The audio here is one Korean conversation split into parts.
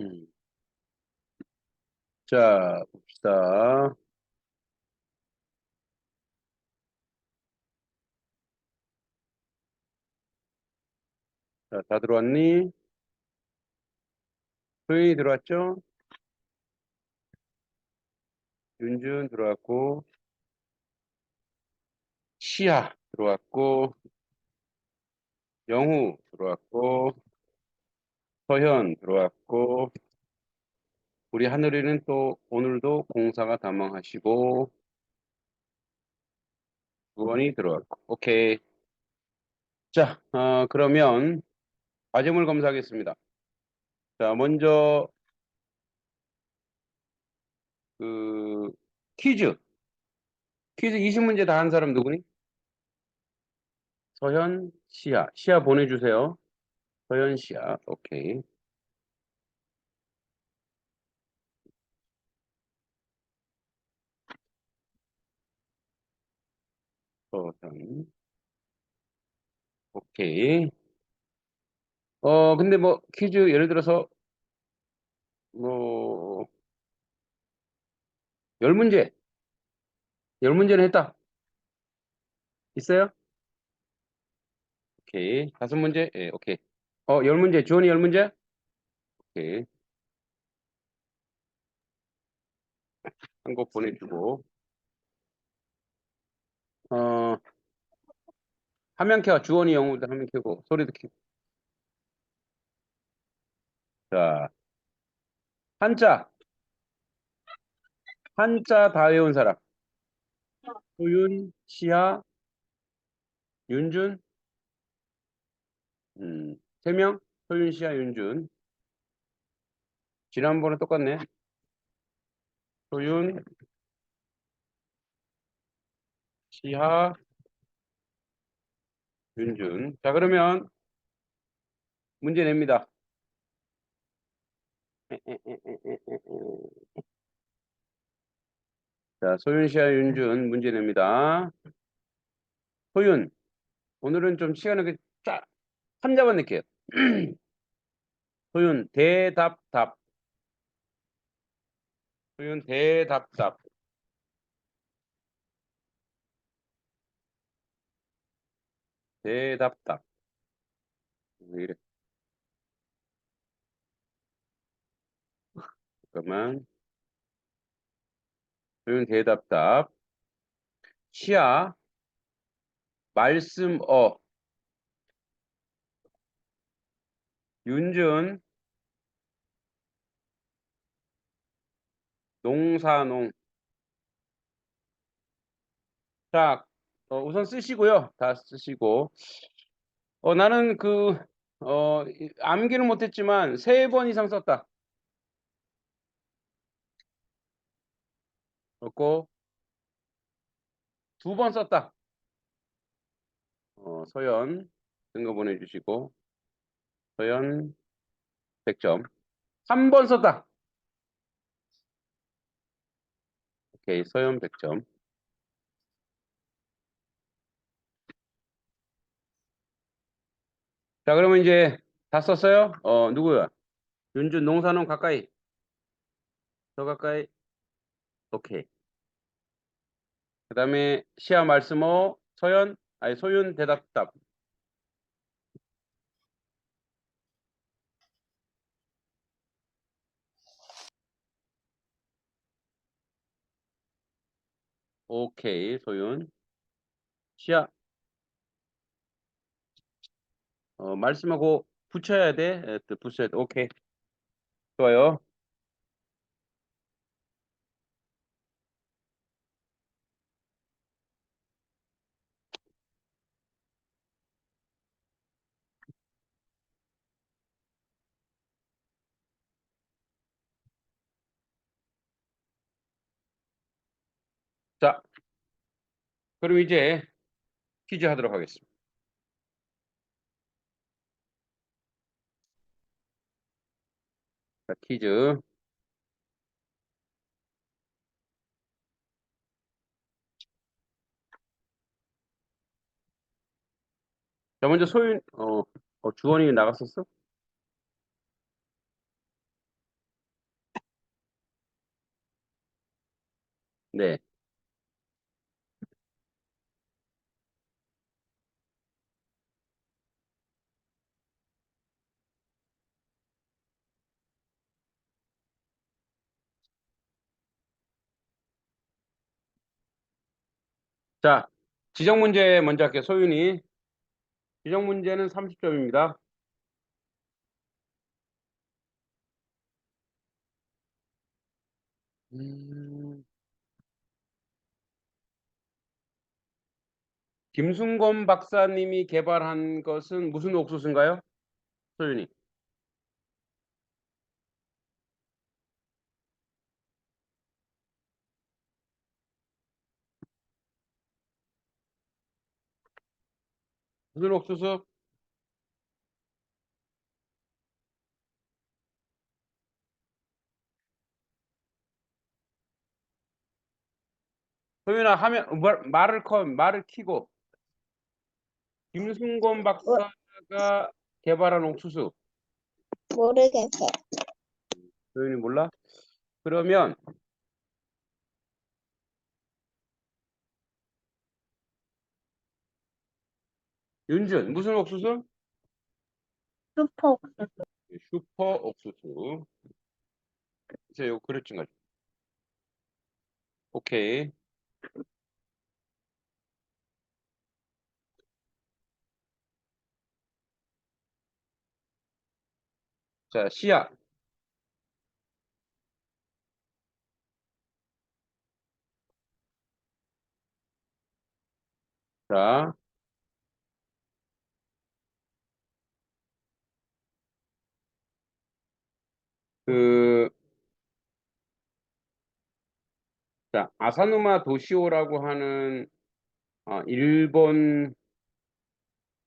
음. 자, 봅시다. 자, 다 들어왔니? 소연이 들어왔죠? 윤준 들어왔고, 시아 들어왔고, 영우 들어왔고, 서현 들어왔고, 우리 하늘이는 또 오늘도 공사가 담당하시고, 구원이 들어왔고, 오케이. 자, 어, 그러면 과제물 검사하겠습니다. 자, 먼저 그 퀴즈. 퀴즈 20문제 다 한 사람 누구니? 서현, 시아. 시아 보내주세요. 서현, 시아. 오케이. 서현. 오케이. 어, 근데 뭐 퀴즈 예를 들어서 뭐, 열 문제. 열 문제는 했다. 있어요? 오케이. 다섯 문제? 예, 오케이. 어, 열 문제. 주원이 열 문제? 오케이. 한곡 보내주고. 어, 화면 켜. 주원이 영우도 화면 켜고. 소리도 켜고. 자, 한자. 한자 다 외운 사람. 소윤, 시아, 윤준. 음, 세 명? 소윤, 시아, 윤준. 지난번에 똑같네. 소윤, 시하, 윤준. 자, 그러면 문제 냅니다. 자, 소윤, 시아, 윤준 문제 냅니다. 소윤, 오늘은 좀 시간을 쫙, 한자만 낼게요. 소윤, 대답, 답. 소윤, 대답, 답. 대답, 답. 왜 이래? 잠깐만. 소윤, 대답, 답. 시아, 말씀, 어. 윤준, 농사농. 자, 어, 우선 쓰시고요. 다 쓰시고. 어, 나는 그, 어, 이- 암기는 못했지만 세 번 이상 썼다. 그렇고, 두 번 썼다. 어, 서연, 쓴거 보내주시고, 서연, 100점. 한번 썼다. 오케이, 서연 100점. 자, 그러면 이제 다 썼어요? 어, 누구야? 윤준 농사농 가까이. 더 가까이. 오케이. 그 다음에 시아 말씀어, 서연, 아니, 소윤 대답답. 오케이, 소윤. 시아. 어, 말씀하고 붙여야 돼. 붙여야 돼. 오케이. 좋아요. 자, 그럼 이제 퀴즈 하도록 하겠습니다. 자, 퀴즈. 자, 먼저 소윤, 어, 어, 주원이 나갔었어? 네. 자, 지정 문제 먼저 할게요. 소윤이. 지정 문제는 30점입니다. 음, 김순검 박사님이 개발한 것은 무슨 옥수수인가요? 소윤이. 무슨 옥수수? 소윤아, 하면, 말, 말을 커, 말을 키고. 김순검 박사가 개발한 옥수수. 모르겠어. 소윤이 몰라? 그러면 윤준, 무슨 옥수수? 슈퍼 슈퍼 옥수수. 이제 요 그릇 좀 가져. 오케이. 자, 시야. 자. 그, 자, 아사누마 도시오라고 하는 어, 일본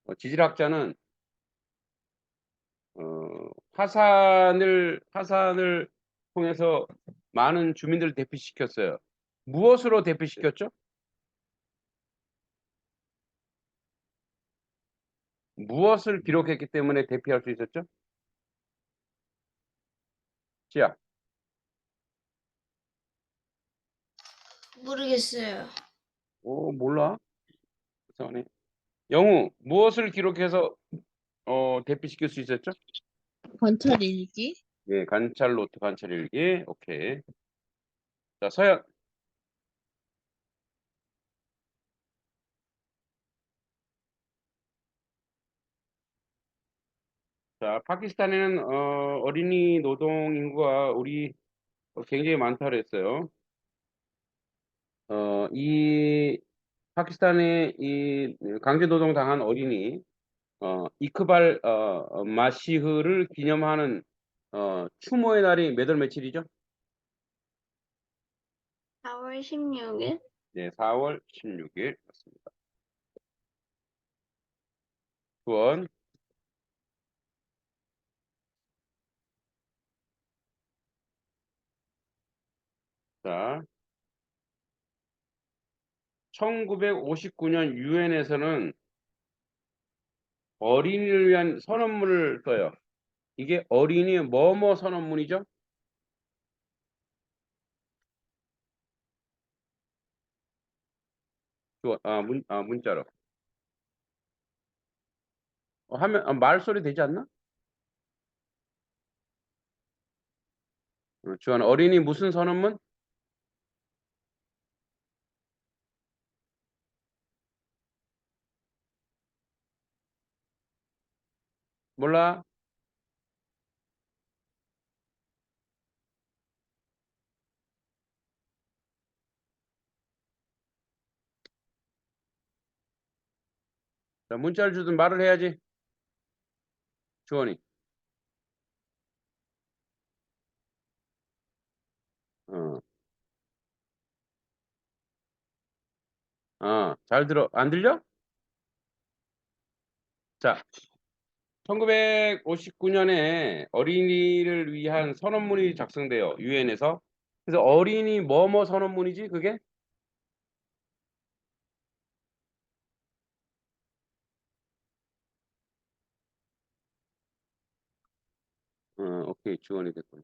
어, 지질학자는 어, 화산을 화산을 통해서 많은 주민들을 대피시켰어요. 무엇으로 대피시켰죠? 무엇을 기록했기 때문에 대피할 수 있었죠? 시야. 모르겠어요. 오, 몰라. 이상하네. 영우, 무엇을 기록해서 어, 대피시킬 수 있었죠? 관찰 일기? 예, 관찰 노트, 관찰 일기. 오케이. 자, 서현. 자, 파키스탄에는 어, 어린이 노동 인구가 우리 어, 굉장히 많다 그랬어요. 어, 이 파키스탄에 이 강제 노동 당한 어린이 어, 이크발 어, 어, 마시흐를 기념하는 어, 추모의 날이 몇월 며칠이죠? 4월 16일? 네, 4월 16일 맞습니다. 수원 자, 1959년 유엔에서는 어린이를 위한 선언문을 써요. 이게 어린이 뭐뭐 선언문이죠? 주- 아, 문, 아, 문자로. 어, 하면 아, 말소리 되지 않나? 어, 주한 어린이 무슨 선언문? 몰라? 자, 문자를 주든 말을 해야지. 주원이. 어. 어, 잘 들어. 안 들려? 자, 1959년에 어린이를 위한 선언문이 작성되어 유엔에서. 그래서 어린이 뭐뭐 선언문이지 그게? 어, 오케이 지원이 됐군.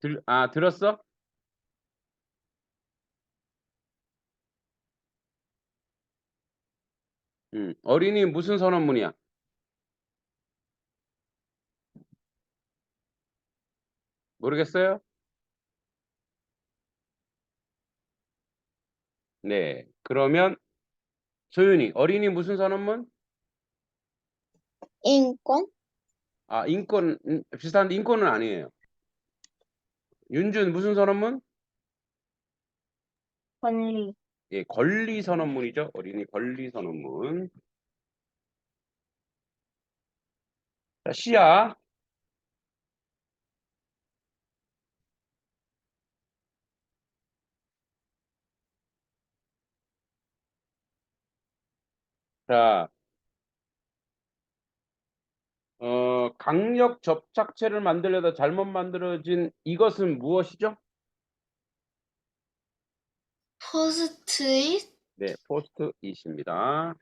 들, 아 들었어? 음, 어린이 무슨 선언문이야? 모르겠어요? 네. 그러면 소윤이 어린이 무슨 선언문? 인권? 아, 인권 음, 비슷한데 인권은 아니에요. 윤준 무슨 선언문? 권리. 예, 권리 선언문이죠. 어린이 권리 선언문. 자, 시야. 자, 어, 강력 접착체를 만들려다 잘못 만들어진 이것은 무엇이죠? 포스트잇? 네, 포스트잇입니다.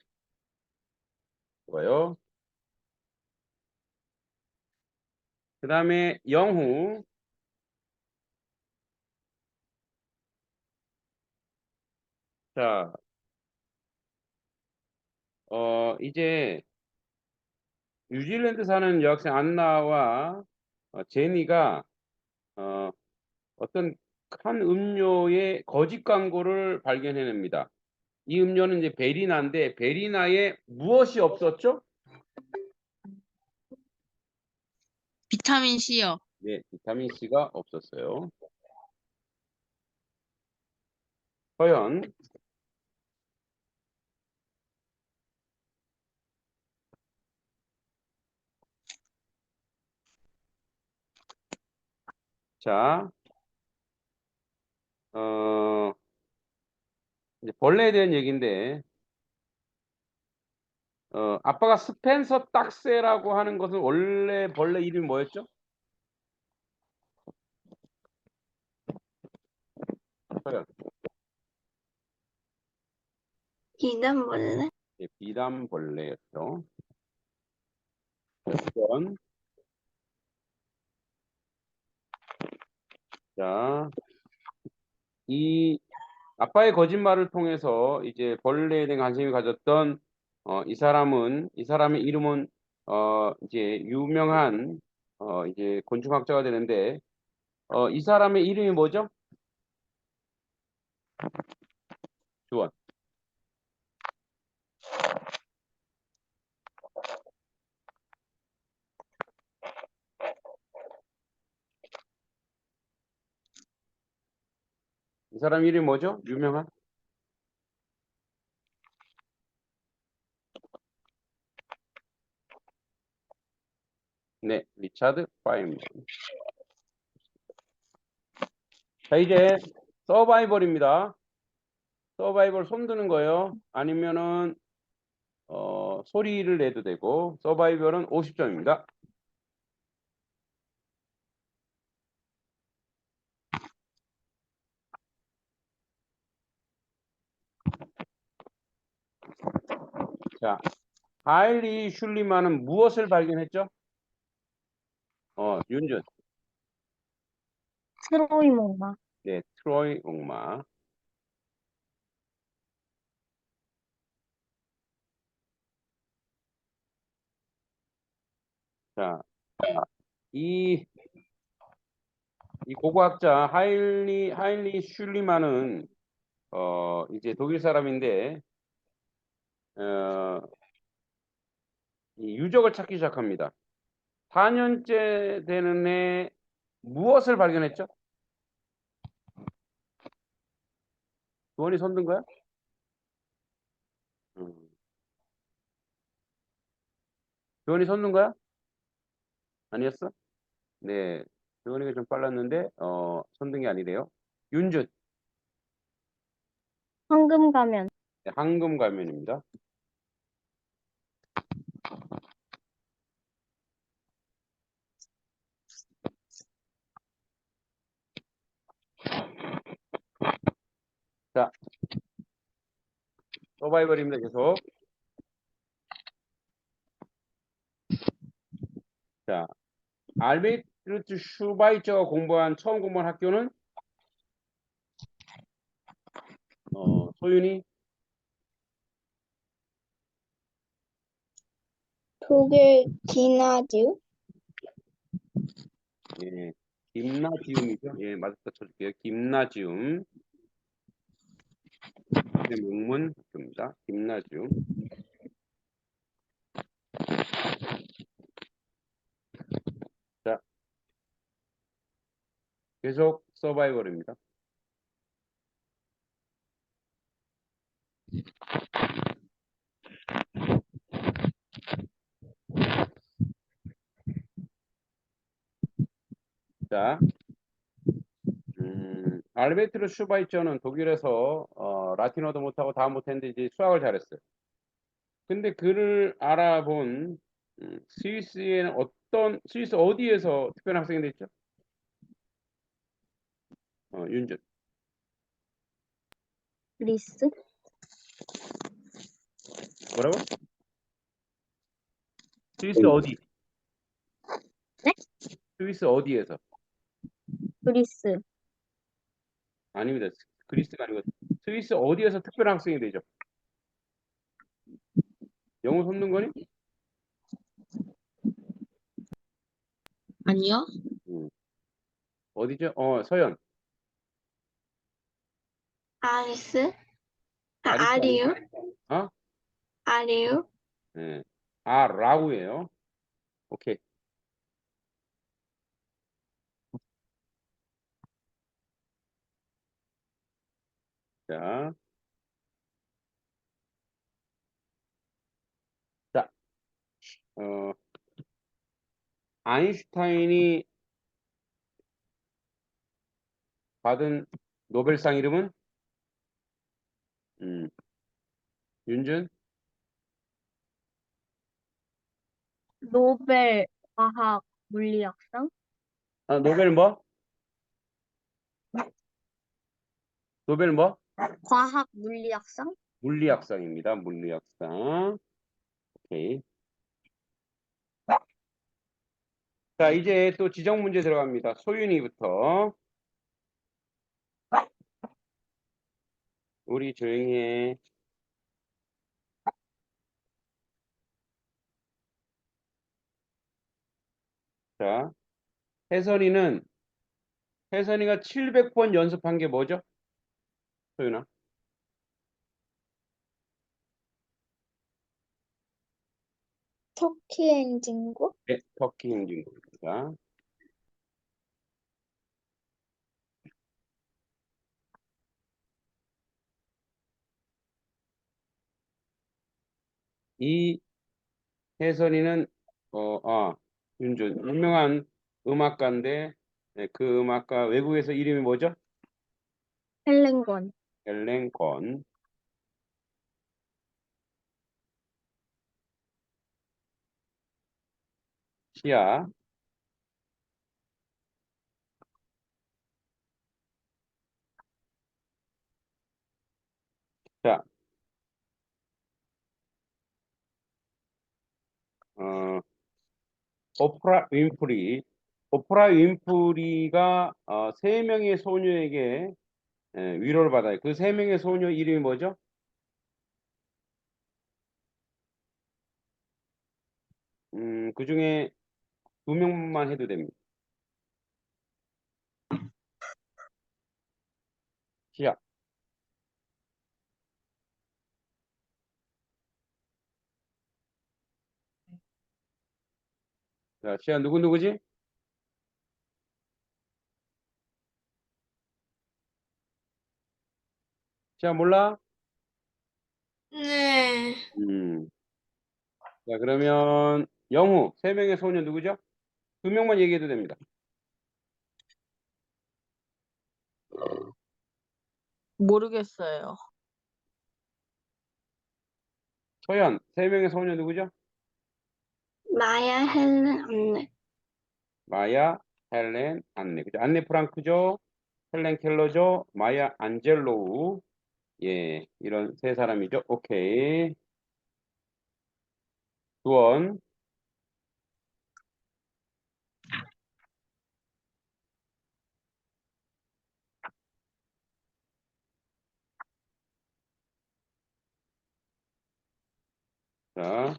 좋아요. 그 다음에 영후. 자, 어, 이제 뉴질랜드 사는 여학생 안나와 어, 제니가 어, 어떤 한 음료의 거짓 광고를 발견해냅니다. 이 음료는 이제 베리나인데 베리나에 무엇이 없었죠? 비타민 C요. 네, 비타민 C가 없었어요. 서연, 자, 어, 이제 벌레에 대한 얘기인데, 어, 아빠가 스펜서 딱새라고 하는 것은 원래 벌레 이름이 뭐였죠? 서연, 비단벌레? 예, 비단벌레였죠. 자, 자, 이 아빠의 거짓말을 통해서 이제 벌레에 대한 관심이 가졌던 어, 이 사람은 이 사람의 이름은 어, 이제 유명한 어, 이제 곤충학자가 되는데 어, 이 사람의 이름이 뭐죠? 주원. 사람 이름이 뭐죠? 유명한? 네, 리차드 파이먼. 자, 이제 서바이벌입니다. 서바이벌 손 드는 거예요. 아니면은 어, 소리를 내도 되고 서바이벌은 50점입니다. 자, 하일리 슐리만은 무엇을 발견했죠? 어, 윤준. 트로이 목마. 네, 트로이 옥마. 자, 이, 이 고고학자 하일리, 하일리 슐리만은, 어, 이제 독일 사람인데, 어, 이 유적을 찾기 시작합니다. 4년째 되는 해 무엇을 발견했죠? 두원이 손든 거야? 음. 두원이 손든 거야? 아니었어? 네, 두원이가 좀 빨랐는데 어, 손든 게 아니래요. 윤준, 황금 가면. 네, 황금 가면입니다. 자, 서바이벌입니다. 계속. 자, 알베르트 슈바이처가 공부한 처음 공부한 학교는 어, 소윤이 독일 디나디우? 예, 김나지움이죠. 예, 맞았다 쳐줄게요. 김나지움. 네, 명문 학교입니다. 김나지움. 자, 계속 서바이벌입니다. 자, 음, 알베르트 슈바이처는 독일에서 어, 라틴어도 못하고 다 못했는데 이제 수학을 잘했어요. 근데 그를 알아본 음, 스위스에는 어떤 스위스 어디에서 특별한 학생이 됐죠? 어, 윤준. 리스? 뭐라고? 스위스 어디? 네? 스위스 어디에서? 그리스. 아닙니다. 스- 그리스가 아니고 스위스 어디에서 특별한 학생이 되죠? 영어 손는 거니? 아니요. 어디죠? 어, 서연. 아리스? 아, 아리스 아리우? 어? 예. 아, 라우예요. 오케이. 자. 자. 어, 아인슈타인이 받은 노벨상 이름은? 음. 윤준? 노벨 과학 물리학상? 아, 노벨 뭐? 노벨 뭐? 과학 물리학상? 물리학상입니다. 물리학상. 오케이. 자, 이제 또 지정 문제 들어갑니다. 소윤이부터. 우리 조용히 해. 자, 혜선이는 혜선이가 700번 연습한 게 뭐죠? 소윤아. 터키 엔진고? 네, 터키 행진곡입니다. 이 혜선이는 어, 아, 윤준 유명한 음악가인데 네, 그 음악가 외국에서 이름이 뭐죠? 헬렌건. 건. 시아. 자, 어, 오프라 윈프리. 오프라 윈프리가 어, 세 명의 소녀에게 예, 위로를 받아요. 그 세 명의 소녀 이름이 뭐죠? 음, 그 중에 두 명만 해도 됩니다. 시작. 자, 시아 누구 누구지? 시아 몰라? 네. 음. 자, 그러면 영우 세 명의 소녀 누구죠? 두 명만 얘기해도 됩니다. 모르겠어요. 소연 세 명의 소녀 누구죠? 마야 헬렌 안네. 마야, 헬렌, 안네. 그죠? 안네 프랑크죠? 헬렌 켈러죠? 마야 안젤로우. 예, 이런 세 사람이죠. 오케이. 두원. 자.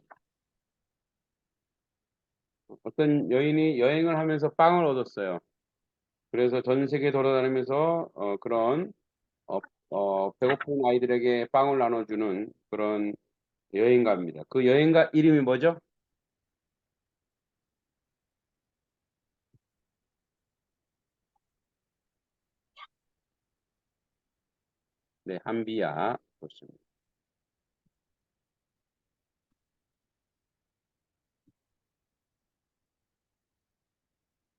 어떤 여인이 여행을 하면서 빵을 얻었어요. 그래서 전 세계 돌아다니면서 어, 그런 어, 어, 배고픈 아이들에게 빵을 나눠주는 그런 여행가입니다. 그 여행가 이름이 뭐죠? 네, 한비야. 좋습니다.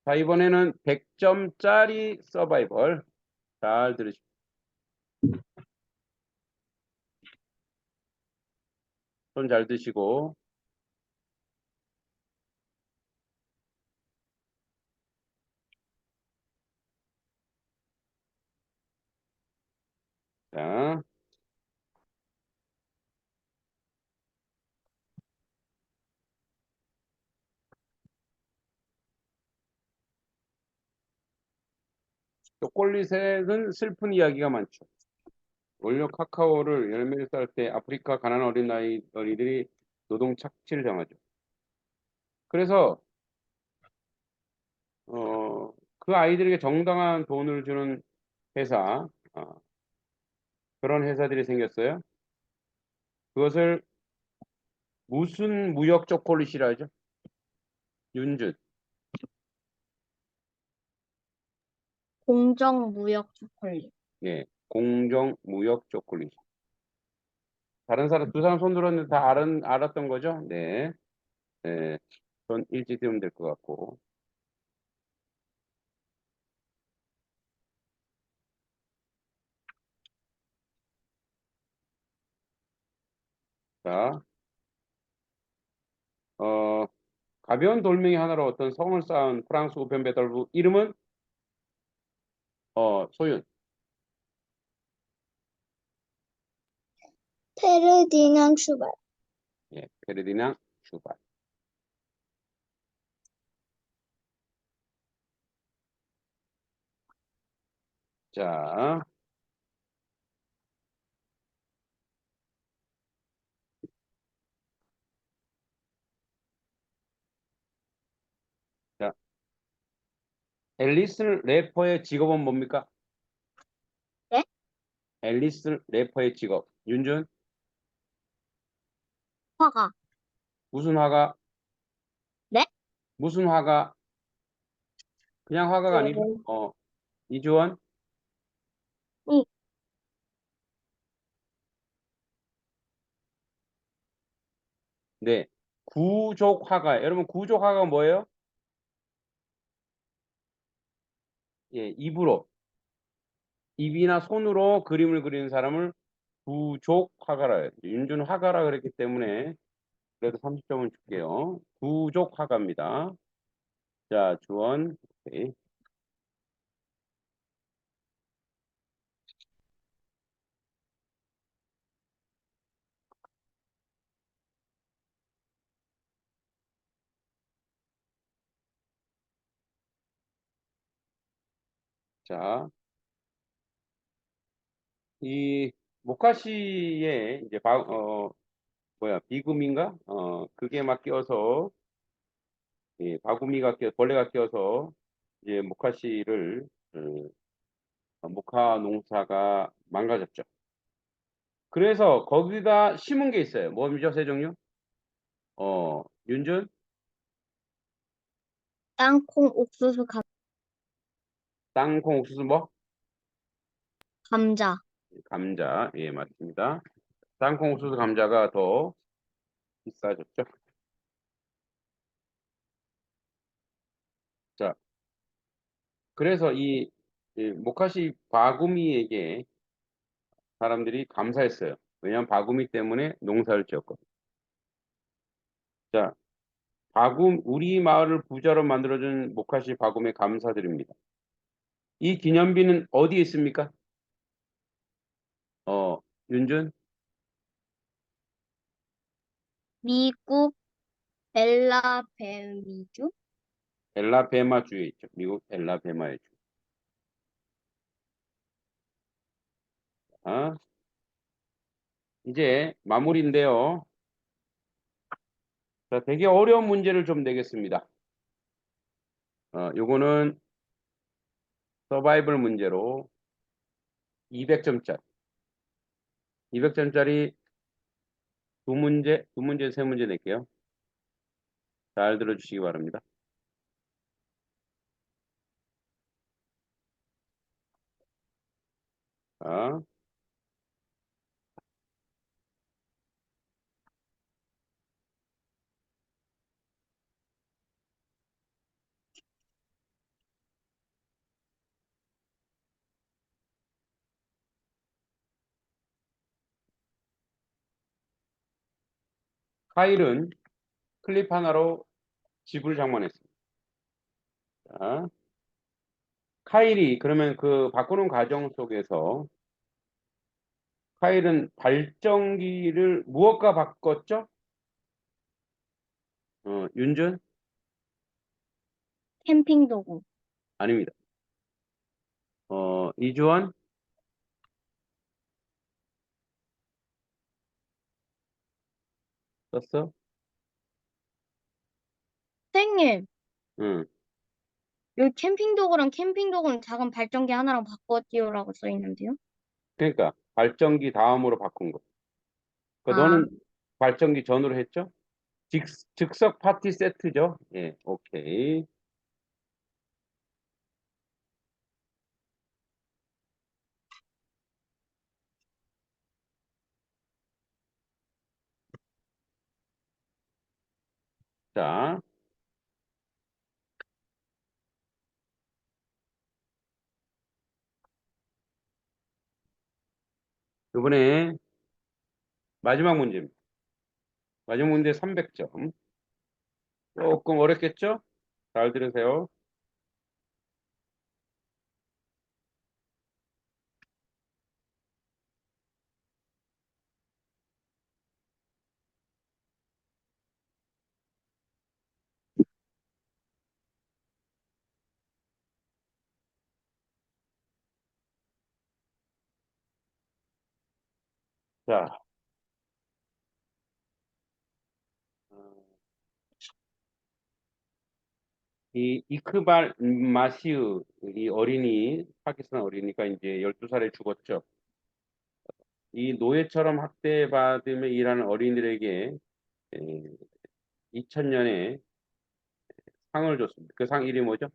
자, 이번에는 100점짜리 서바이벌. 잘 들으십시오. 손 잘 드시고. 자, 초콜릿은 슬픈 이야기가 많죠. 원료 카카오를 열매를 쌀 때 아프리카 가난한 어린 아이 어린이들이 노동 착취를 당하죠. 그래서 어, 그 아이들에게 정당한 돈을 주는 회사 어, 그런 회사들이 생겼어요. 그것을 무슨 무역 초콜릿이라 하죠? 윤준. 공정 무역 초콜릿. 예, 공정 무역 초콜릿. 다른 사람 두 사람 손 들었는데 다 알은, 알았던 거죠? 네. 네. 손 일찍 들면 될 것 같고. 자, 어, 가벼운 돌멩이 하나로 어떤 성을 쌓은 프랑스 우편 배달부 이름은 어, 소윤. 페르디낭 슈발. 예, 페르디낭 슈발. 자, 자, 앨리스 래퍼의 직업은 뭡니까? 네? 앨리스 래퍼의 직업. 윤준, 화가. 무슨 화가? 네? 무슨 화가? 그냥 화가가 아니고, 어, 이주원? 응. 네. 구족 화가. 여러분, 구족 화가 뭐예요? 예, 입으로. 입이나 손으로 그림을 그리는 사람을 구족 화가라. 윤준 화가라 그랬기 때문에 그래도 30점은 줄게요. 구족 화가입니다. 자, 주원. 오케이. 자, 이 모카시에 이제 바, 어, 뭐야, 비구미인가? 어, 그게 막 끼어서, 예, 바구미가 끼어, 벌레가 끼어서, 이제 모카시를, 어, 모카 농사가 망가졌죠. 그래서 거기다 심은 게 있어요. 뭐죠, 세 종류? 어, 윤준? 땅콩 옥수수 감, 땅콩 옥수수 뭐? 감자. 감자. 예, 맞습니다. 땅콩 옥수수 감자가 더 비싸졌죠. 자, 그래서 이, 이 모카시 바구미에게 사람들이 감사했어요. 왜냐하면 바구미 때문에 농사를 지었거든요. 자, 바구 우리 마을을 부자로 만들어준 모카시 바구미에 감사드립니다. 이 기념비는 어디에 있습니까? 어, 윤준? 미국 엘라베미주. 엘라베마주에 있죠. 미국 엘라베마의 주. 자, 이제 마무리인데요. 자, 되게 어려운 문제를 좀 내겠습니다. 어, 요거는 서바이벌 문제로 200점짜리. 200점짜리 두 문제, 두 문제, 세 문제 낼게요. 잘 들어주시기 바랍니다. 자, 카일은 클립 하나로 집을 장만했습니다. 자, 카일이 그러면 그 바꾸는 과정 속에서 카일은 발전기를 무엇과 바꿨죠? 어, 윤준? 캠핑 도구. 아닙니다. 어, 이주원? 썼어? 선생님, 응. 여기 캠핑 도구랑 캠핑 도구는 작은 발전기 하나랑 바꿔지요라고 써 있는데요. 그러니까 발전기 다음으로 바꾼 거. 그 아. 너는 발전기 전으로 했죠? 직, 즉석 파티 세트죠? 예, 오케이. 자, 이번에 마지막 문제입니다. 마지막 문제 300점. 조금 어렵겠죠? 잘 들으세요. 자, 어, 이 이크발 마시우 이 어린이 파키스탄 어린이가 이제 12살에 죽었죠. 이 노예처럼 학대받으며 일하는 어린이들에게 2000년에 상을 줬습니다. 그 상 이름이 뭐죠?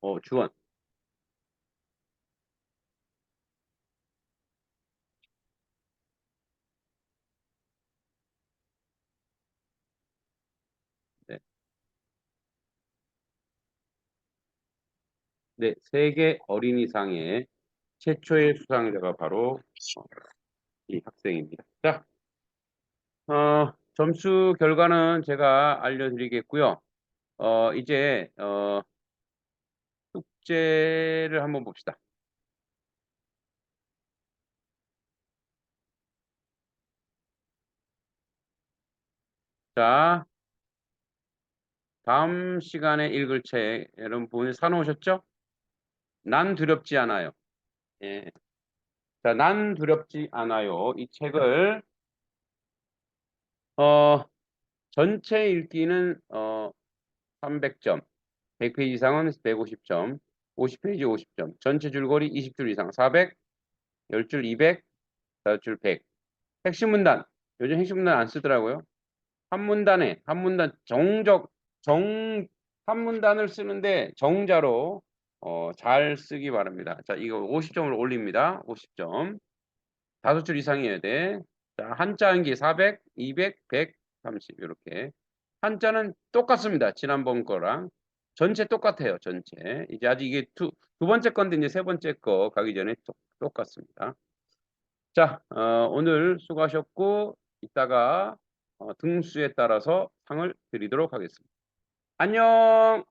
어, 주원. 네, 세계 어린이상의 최초의 수상자가 바로 어, 이 학생입니다. 자, 어, 점수 결과는 제가 알려드리겠고요. 어, 이제 어, 숙제를 한번 봅시다. 자, 다음 시간에 읽을 책 여러분 사놓으셨죠? 난 두렵지 않아요. 예. 자, 난 두렵지 않아요. 이 책을 어, 전체 읽기는 어, 300점, 100페이지 이상은 150점, 50페이지 50점, 전체 줄거리 20줄 이상 400, 10줄 200, 5줄 100. 핵심 문단, 요즘 핵심 문단 안 쓰더라고요. 한 문단에, 한 문단 정적, 정, 한 문단을 쓰는데 정자로 어, 잘 쓰기 바랍니다. 자, 이거 50점을 올립니다. 50점. 다섯 줄 이상이어야 돼. 자, 한자 한기 400, 200, 100, 30 이렇게. 한자는 똑같습니다. 지난번 거랑 전체 똑같아요. 전체. 이제 아직 이게 두, 두 번째 건데 이제 세 번째 거 가기 전에 똑, 똑같습니다. 자, 어, 오늘 수고하셨고 이따가 어, 등수에 따라서 상을 드리도록 하겠습니다. 안녕.